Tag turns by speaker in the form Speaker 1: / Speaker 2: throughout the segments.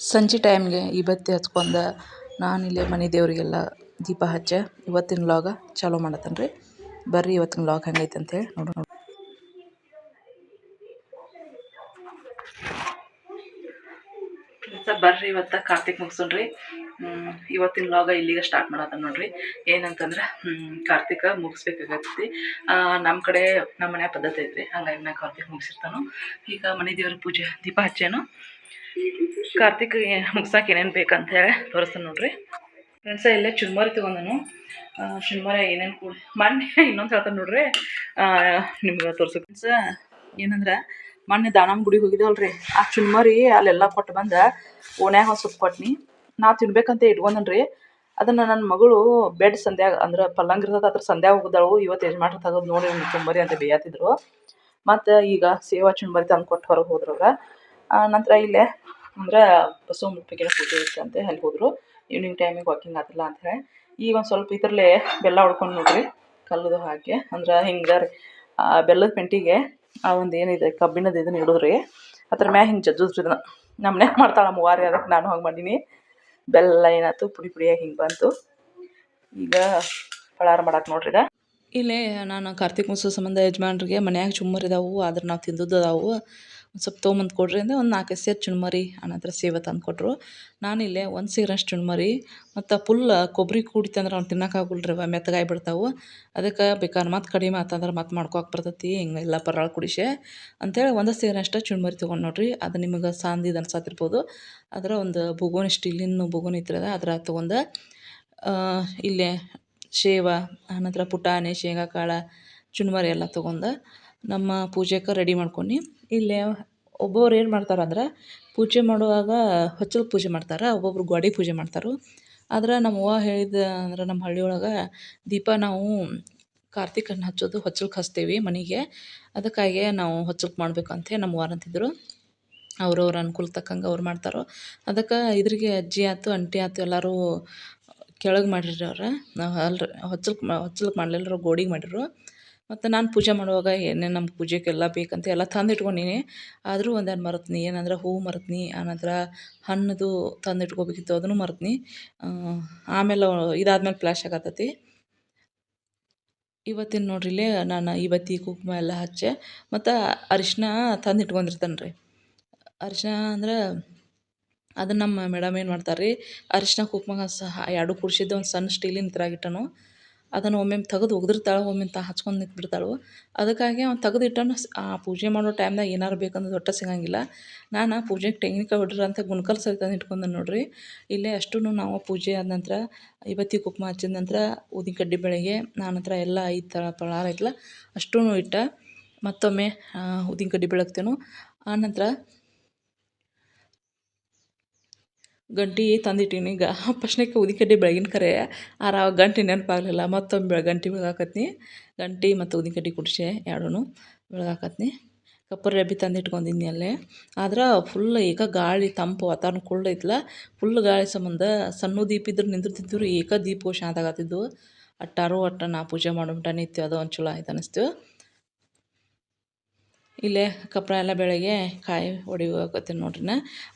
Speaker 1: ಸಂಜೆ ಟೈಮ್ಗೆ ಈ ಬತ್ತಿ ಹಚ್ಕೊಂಡ ನಾನಿಲ್ಲಿ ಮನೆ ದೇವರಿಗೆಲ್ಲ ದೀಪ ಹಚ್ಚ. ಇವತ್ತಿನ ವ್ಲಾಗ ಚಾಲೂ ಮಾಡತ್ತೇನೆ ರೀ ಬರ್ರಿ ಇವತ್ತಿನ ವ್ಲಾಗ್ ಹೆಂಗೈತೆ ಅಂತೇಳಿ ನೋಡೋಣ. ಬರ್ರಿ ಇವತ್ತ ಕಾರ್ತಿಕ್ ಮುಗಿಸೋಣ್ರಿ. ಇವತ್ತಿನ ಲಾಗ ಇಲ್ಲಿಗೆ ಸ್ಟಾರ್ಟ್ ಮಾಡತ್ತ ನೋಡ್ರಿ. ಏನಂತಂದ್ರೆ ಕಾರ್ತಿಕ ಮುಗಿಸ್ಬೇಕಾಗತ್ತಿ ನಮ್ಮ ಕಡೆ ನಮ್ಮ ಮನೆ ಪದ್ಧತಿ ಐತ್ರಿ. ಹಂಗಾಗಿ ನಾ ಕಾರ್ತಿಕ್ ಮುಗಿಸಿರ್ತಾನು. ಈಗ ಮನೆ ದೇವ್ರ ಪೂಜೆ, ದೀಪ ಹಚ್ಚೇನು. ಕಾರ್ತಿಕ್ ಮುಗ್ಸಕ್ಕೆ ಏನೇನು ಬೇಕಂತ ಹೇಳಿ ತೋರಿಸ್ತಾನೆ ನೋಡ್ರಿ. ಫ್ರೆಂಡ್ಸ ಇಲ್ಲೇ ಚುರ್ಮರಿ ತಗೊಂಡನು. ಚುರ್ಮರಿ ಏನೇನು ಕೂಡ ಮೊನ್ನೆ ಇನ್ನೊಂದು ಹೇಳ್ತಾನೆ ನೋಡ್ರಿ. ನಿಮ್ಗೆ ತೋರ್ಸೋ. ಫ್ರೆಂಡ್ಸ ಏನಂದ್ರೆ ಮೊನ್ನೆ ದಾನಮ್ಮ ಗುಡಿಗೆ ಹೋಗಿದ್ದೇವಲ್ರಿ ಆ ಚುರ್ಮರಿ ಅಲ್ಲೆಲ್ಲ ಕೊಟ್ಟು ಬಂದ, ಓಣ್ಯಾಗ ಒಂದು ಸ್ವಲ್ಪ ಕೊಟ್ನಿ. ನಾ ತಿನ್ಬೇಕಂತ ಇಟ್ಕೊಂಡನ್ರಿ. ಅದನ್ನು ನನ್ನ ಮಗಳು ಬೆಡ್ ಸಂಧ್ಯಾಗ ಅಂದ್ರೆ ಪಲ್ಲಂಗ ಇರ್ತದ, ಅದ್ರ ಸಂಧ್ಯಾಗ ಹೋಗಿದ್ದಾಳು ಇವತ್ತು ಯಜಮಾನ್ರು ತೆಗೆದು ನೋಡಿ ಚುಂಬರಿ ಅಂತ ಬೇಯತ್ತಿದ್ರು ಮತ್ತು ಈಗ ಸೇವಾ ಚುಂಬರಿ ತಂದು ಕೊಟ್ಟು ಹೊರಗೆ ಹೋದ್ರ ನಂತರ ಇಲ್ಲೇ ಅಂದ್ರೆ ಬಸವ ಮುಪ್ಪಿಗೆ ಪೂಜೆ ಇತ್ತು ಅಂತ ಅಲ್ಲಿ ಹೋದರು. ಈವ್ನಿಂಗ್ ಟೈಮಿಗೆ ವಾಕಿಂಗ್ ಆತಿಲ್ಲ ಅಂತ ಹೇಳಿ. ಈಗ ಒಂದು ಸ್ವಲ್ಪ ಇದರಲ್ಲೇ ಬೆಲ್ಲ ಹೊಡ್ಕೊಂಡು ನೋಡ್ರಿ, ಕಲ್ಲದು ಹಾಕಿ ಅಂದ್ರೆ ಹಿಂಗೆ ಬೆಲ್ಲದ ಪೆಂಟಿಗೆ ಆ ಒಂದು ಏನಿದೆ ಕಬ್ಬಿಣದ ಇದನ್ನ ಇಡೋದ್ರಿ. ಅದ್ರ ಮ್ಯಾಗ ಹಿಂಗೆ ಜಜ್ಜಿದ್ರಿ ಇದನ್ನ. ನಮ್ಮ ಮನ್ಯಾಗ ಮಾಡ್ತಾಳೆ ಅದಕ್ಕೆ ನಾನು ಹಂಗೆ ಮಾಡೀನಿ. ಬೆಲ್ಲ ಏನಾಯ್ತು, ಪುಡಿ ಪುಡಿಯಾಗಿ ಹಿಂಗೆ ಬಂತು. ಈಗ ಪಳಾರ ಮಾಡಕ್ಕೆ ನೋಡ್ರಿ ಈಗ. ಇಲ್ಲೇ ನಾನು ಕಾರ್ತಿಕ್ ಮುಸು ಸಂಬಂಧ ಯಜಮಾನ್ರಿಗೆ ಮನ್ಯಾಗ ಚುಮ್ಮರಿದಾವು, ಆದ್ರೆ ನಾವು ತಿಂದದ್ದು ಅದಾವು. ಸ್ವಲ್ಪ ತೊಗೊಂಬಂದು ಕೊಡ್ರಿ ಅಂದರೆ ಒಂದು ನಾಲ್ಕೈದು ಸೇರು ಚುಣ್ಮರಿ ಆನಂತರ ಸೇವೆ ತಂದು ನಾನು ಇಲ್ಲೇ ಒಂದು ಸೀರಷ್ಟು ಚುಣ್ಮರಿ, ಮತ್ತು ಫುಲ್ ಕೊಬ್ಬರಿ ಕೂಡಿತಂದ್ರೆ ಅವ್ನು ತಿನ್ನೋಕ್ಕಾಗಲ್ರಿ ಅವ ಮೆತ್ತಗಾಗಿ ಬಿಡ್ತಾವೆ. ಅದಕ್ಕೆ ಬೇಕಾದ್ರೆ ಮತ್ತು ಕಡಿಮೆ ಆತಂದ್ರೆ ಮತ್ತೆ ಮಾಡ್ಕೋಕೆ ಬರ್ತೈತಿ, ಹಿಂಗೆ ಎಲ್ಲ ಪರಾಳ ಕುಡಿಸೆ ಅಂಥೇಳಿ ಒಂದು ಸೀರಷ್ಟು ಚುಣ್ಮರಿ ತೊಗೊಂಡು ನೋಡ್ರಿ. ಅದು ನಿಮಗೆ ಸಾಂದಿದ್ದು ಅನ್ಸತ್ತಿರ್ಬೋದು ಅದರ ಒಂದು ಬುಗೋನಿ ಸ್ಟೀಲಿನ ಬುಗೋನ್ ಇತ್ತಿರದ ಅದ್ರ ತೊಗೊಂಡು ಇಲ್ಲೇ ಶೇವ ಆನಂತರ ಪುಟಾಣಿ ಶೇಂಗಾ ಕಾಳು ಚುಣ್ಮರಿ ಎಲ್ಲ ತೊಗೊಂಡು ನಮ್ಮ ಪೂಜೆಗೆ ರೆಡಿ ಮಾಡ್ಕೊಂಡು. ಇಲ್ಲಿ ಒಬ್ಬೊಬ್ರು ಏನು ಮಾಡ್ತಾರೆ ಅಂದ್ರೆ ಪೂಜೆ ಮಾಡುವಾಗ ಹೊಚ್ಚಲು ಪೂಜೆ ಮಾಡ್ತಾರೆ, ಒಬ್ಬೊಬ್ರು ಗೋಡೆ ಪೂಜೆ ಮಾಡ್ತಾರೆ. ಆದ್ರೆ ನಮ್ಮವ್ವ ಹೇಳಿದ ಅಂದ್ರೆ ನಮ್ಮ ಹಳ್ಳಿ ಒಳಗೆ ದೀಪ ನಾವು ಕಾರ್ತಿಕನ್ನ ಹಚ್ಚೋದು ಹೊಚ್ಚಲ್ಗೆ ಹಚ್ತೇವೆ ಮನೆಗೆ. ಅದಕ್ಕಾಗಿ ನಾವು ಹೊಚ್ಚಲ್ಗೆ ನಮ್ಮ ಅವ್ವಾರು ಅಂತಿದ್ರು. ಅವ್ರವ್ರ ಅನುಕೂಲ ತಕ್ಕಂಗೆ ಅವ್ರು ಮಾಡ್ತಾರೋ. ಅದಕ್ಕೆ ಇದ್ರಿಗೆ ಅಜ್ಜಿ ಆಯ್ತು ಅಂಟಿ ಆಯ್ತು ಎಲ್ಲರೂ ಕೆಳಗೆ ಮಾಡಿರೋರು ಹೊಚ್ಚಲ್ಗೆ ಹೊಚ್ಚಲ್ಗೆ ಮಾಡಲಿಲ್ಲ ಗೋಡಿಗೆ ಮಾಡಿರು ಮತ್ತು ನಾನು ಪೂಜೆ ಮಾಡುವಾಗ ಏನೇ ನಮ್ಮ ಪೂಜೆಗೆಲ್ಲ ಬೇಕಂತ ಎಲ್ಲ ತಂದು ಇಟ್ಕೊಂಡೀನಿ ಆದರೂ ಒಂದೆರಡು ಮರೆತ್ನಿ, ಏನಂದ್ರೆ ಹೂವು ಮರೆತ್ನಿ, ಆನಂತರ ಹಣ್ಣದು ತಂದು ಇಟ್ಕೋಬೇಕಿತ್ತು ಅದನ್ನು ಮರೆತ್ನಿ. ಆಮೇಲೆ ಇದಾದ್ಮೇಲೆ ಫ್ಲ್ಯಾಶ್ ಆಗತ್ತೈತಿ ಇವತ್ತಿನ ನೋಡ್ರಿ ಇಲ್ಲೇ ನಾನು ಇವತ್ತಿ ಕುಂಕುಮ ಎಲ್ಲ ಹಚ್ಚೆ. ಮತ್ತು ಅರಿಶಿನ ತಂದು ಇಟ್ಕೊಂಡಿರ್ತಾನೆ ರೀ ಅರಿಶಿನ ಅಂದ್ರೆ ಅದು ನಮ್ಮ ಮೇಡಮ್ ಏನು ಮಾಡ್ತಾರೆ ರೀ ಅರಿಶಿನ ಕುಂಕುಮ ಸಹ ಎರಡು ಕೂಡ್ಸಿದ್ದು ಒಂದು ಸಣ್ಣ ಸ್ಟೀಲಿನ ಇದ್ರಾಗ ಅದನ್ನು ಒಮ್ಮೊಮ್ಮೆ ತೆಗೆದು ಒಗ್ದಿರ್ತಾಳೆ ಒಮ್ಮೊಮ್ಮೆ ತಾ ಹಚ್ಕೊಂಡು ನಿಂತ್ಬಿಡ್ತಾಳೆ. ಅದಕ್ಕಾಗಿ ಅವ್ನು ತೆಗೆದು ಇಟ್ಟನು ಆ ಪೂಜೆ ಮಾಡೋ ಟೈಮ್ನಾಗ ಏನಾರು ಬೇಕಂದ್ರೆ ಒಟ್ಟು ಸಿಗಂಗಿಲ್ಲ. ನಾನು ಪೂಜೆಗೆ ತೆಂಗಿನಕಾಯಿ ಹೊಡ್ರಿ ಅಂತ ಗುಣಕಲ್ ತಂದು ಇಟ್ಕೊಂಡೆ ನೋಡಿರಿ. ಇಲ್ಲೇ ಅಷ್ಟೂ ನಾವು ಪೂಜೆ ಆದ ನಂತರ ಇವತ್ತಿ ಕುಕ್ಮ ಹಚ್ಚಿದ ನಂತರ, ಊದಿನ ಕಡ್ಡಿ ಬೆಳಗ್ಗೆ ಹತ್ರ ಎಲ್ಲ ಐದು ಥರ ಪಳಾರ ಐತಲ್ಲ ಅಷ್ಟೂ ಇಟ್ಟ ಮತ್ತೊಮ್ಮೆ ಊದಿನ ಕಡ್ಡಿ ಬೆಳಗ್ತೇನು. ಆನಂತರ ಗಂಟೆ ತಂದಿಟ್ಟೀನಿ. ಈಗ ಫಸ್ಟ್ನೇಕ ಉದಿಕಡ್ಡಿ ಬೆಳಗಿನ ಕರೆ. ಆರ ಗಂಟೆ ನೆನಪಾಗಲಿಲ್ಲ. ಮತ್ತೊಮ್ಮೆ ಬೆಳ ಗಂಟೆ ಬೆಳಗಾಕತ್ನಿ. ಗಂಟೆ ಮತ್ತು ಉದಿಕಡ್ಡಿ ಕುಡಿಸೆ ಎರಡೂ ಬೆಳಗಾಕತ್ನಿ. ಕಪ್ಪರ್ ರೆಬ್ಬಿ ತಂದು ಇಟ್ಕೊಂಡಿದ್ನಿ ಅಲ್ಲೇ. ಆದ್ರೆ ಫುಲ್ ಈಗ ಗಾಳಿ ತಂಪು ವಾತಾವರಣ ಕುಳ್ಳು ಐತಲ್ಲ ಫುಲ್ ಗಾಳಿ ಸಂಬಂಧ ಸಣ್ಣ ದೀಪ ಇದ್ರೆ ನಿಂದಿರ್ತಿದ್ರು ಏಕ ದೀಪವು ಶಾಂತ ಆಗತ್ತಿದ್ದು ಅಟ್ಟಾರು ಅಟ್ಟ ನಾ ಪೂಜೆ ಮಾಡೋಮಟ ನಿತ್ಯ ಅದು ಒಂದು ಚಲೋ ಆಯ್ತು ಅನಿಸ್ತು. ಇಲ್ಲೇ ಕಪ್ರ ಎಲ್ಲ ಬೆಳಗ್ಗೆ ಕಾಯಿ ಹೊಡಿಬೇಕತ್ತೀನಿ ನೋಡ್ರಿ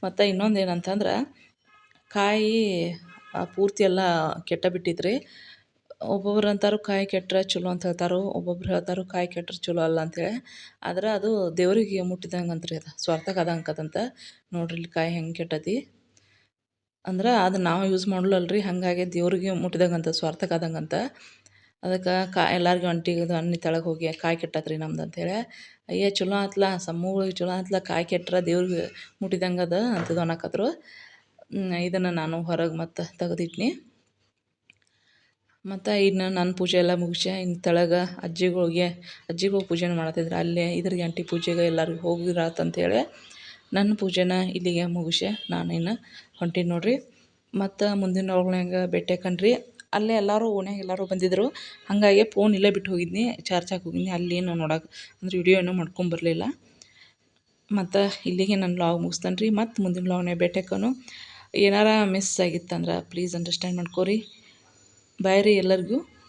Speaker 1: ಮತ್ತು ಇನ್ನೊಂದು ಏನಂತಂದ್ರೆ ಕಾಯಿ ಪೂರ್ತಿ ಎಲ್ಲ ಕೆಟ್ಟ ಬಿಟ್ಟಿದ್ರಿ. ಒಬ್ಬೊಬ್ರು ಅಂತಾರೆ ಕಾಯಿ ಕೆಟ್ಟರೆ ಚಲೋ ಅಂತ ಹೇಳ್ತಾರೆ, ಒಬ್ಬೊಬ್ರು ಹೇಳ್ತಾರೆ ಕಾಯಿ ಕೆಟ್ಟರೆ ಚಲೋ ಅಲ್ಲ ಅಂತೇಳಿ ಆದ್ರೆ ಅದು ದೇವರಿಗೆ ಮುಟ್ಟಿದಂಗೆ ಅಂತ್ರಿ ಅದು ಸ್ವಾರ್ಥಕ್ಕೆ ಆದಂಗೆ ನೋಡ್ರಿ ಇಲ್ಲಿ ಕಾಯಿ ಹೆಂಗೆ ಕೆಟ್ಟತಿ. ಅಂದ್ರೆ ಅದು ನಾವು ಯೂಸ್ ಮಾಡಲಲ್ರಿ, ಹಾಗಾಗಿ ದೇವ್ರಿಗೆ ಮುಟ್ಟಿದಂಗೆ ಅಂತ ಸ್ವಾರ್ಥಕ್ಕೆ ಆದಂಗಂತ ಅಂತ. ಅದಕ್ಕೆ ಕಾ, ಎಲ್ಲರಿಗೂ ಅದು ಅನ್ನಿ ತೆಳಗೆ ಹೋಗಿ ಕಾಯಿ ಕೆಟ್ಟತ್ರಿ ನಮ್ದು ಅಂತೇಳಿ ಅಯ್ಯ, ಚಲೋ ಆತ್ಲ ಸಮ್ಮಗಳಿಗೆ ಚಲೋ ಆತ್ಲ, ಕಾಯಿ ಕೆಟ್ಟರೆ ದೇವ್ರಿಗೆ ಮುಟ್ಟಿದಂಗೆ ಅದ ಅಂತದ್ದು ಅನ್ನಕತ್ರು. ಇದನ್ನು ನಾನು ಹೊರಗೆ ಮತ್ತೆ ತೆಗ್ದಿಟ್ನಿ. ಮತ್ತು ಇನ್ನು ನನ್ನ ಪೂಜೆ ಎಲ್ಲ ಮುಗಿಸಿ ಇನ್ನು ತಳಗ ಅಜ್ಜಿಗಳಿಗೆ ಅಜ್ಜಿಗೋಗಿ ಪೂಜೆ ಮಾಡತ್ತಿದ್ರು ಅಲ್ಲೇ ಇದ್ರಿಗೆ ಆಂಟಿ ಪೂಜೆಗೆ ಎಲ್ಲರಿಗೂ ಹೋಗಿರಾತಂತೇಳಿ ನನ್ನ ಪೂಜೆನ ಇಲ್ಲಿಗೆ ಮುಗಿಸಿ ಇನ್ನು ಹೊಂಟೀನಿ ನೋಡಿರಿ. ಮತ್ತು ಮುಂದಿನ ಒಳಗಡೆ ಭೇಟಿ ಕಣ್ರಿ ಅಲ್ಲೇ ಎಲ್ಲರೂ ಓಣ್ಯಾಗ ಎಲ್ಲರೂ ಬಂದಿದ್ದರು ಹಾಗಾಗಿ ಫೋನ್ ಇಲ್ಲೇ ಬಿಟ್ಟು ಹೋಗಿದ್ನಿ ಚಾರ್ಜ್ ಹಾಕಿ ಹೋಗಿದ್ನಿ. ಅಲ್ಲಿ ಏನು ನೋಡೋಕೆ, ಅಂದ್ರೆ ವಿಡಿಯೋ ಏನೂ ಮಾಡ್ಕೊಂಬರಲಿಲ್ಲ ಮತ್ತು ಇಲ್ಲಿಗೆ ನನ್ನ ಲಾಗ್ ಮುಗಿಸ್ತಾನೆ ರೀ ಮತ್ತು ಮುಂದಿನ ವ್ಲಾಗ್ನಾಗ ಭೇಟಿ ಏನಾರ ಮಿಸ್ ಆಗಿತ್ತಂದ್ರೆ ಪ್ಲೀಸ್ ಅಂಡರ್ಸ್ಟ್ಯಾಂಡ್ ಮಾಡ್ಕೊರಿ. ಬಾಯ್ ರೀ ಎಲ್ಲರಿಗೂ.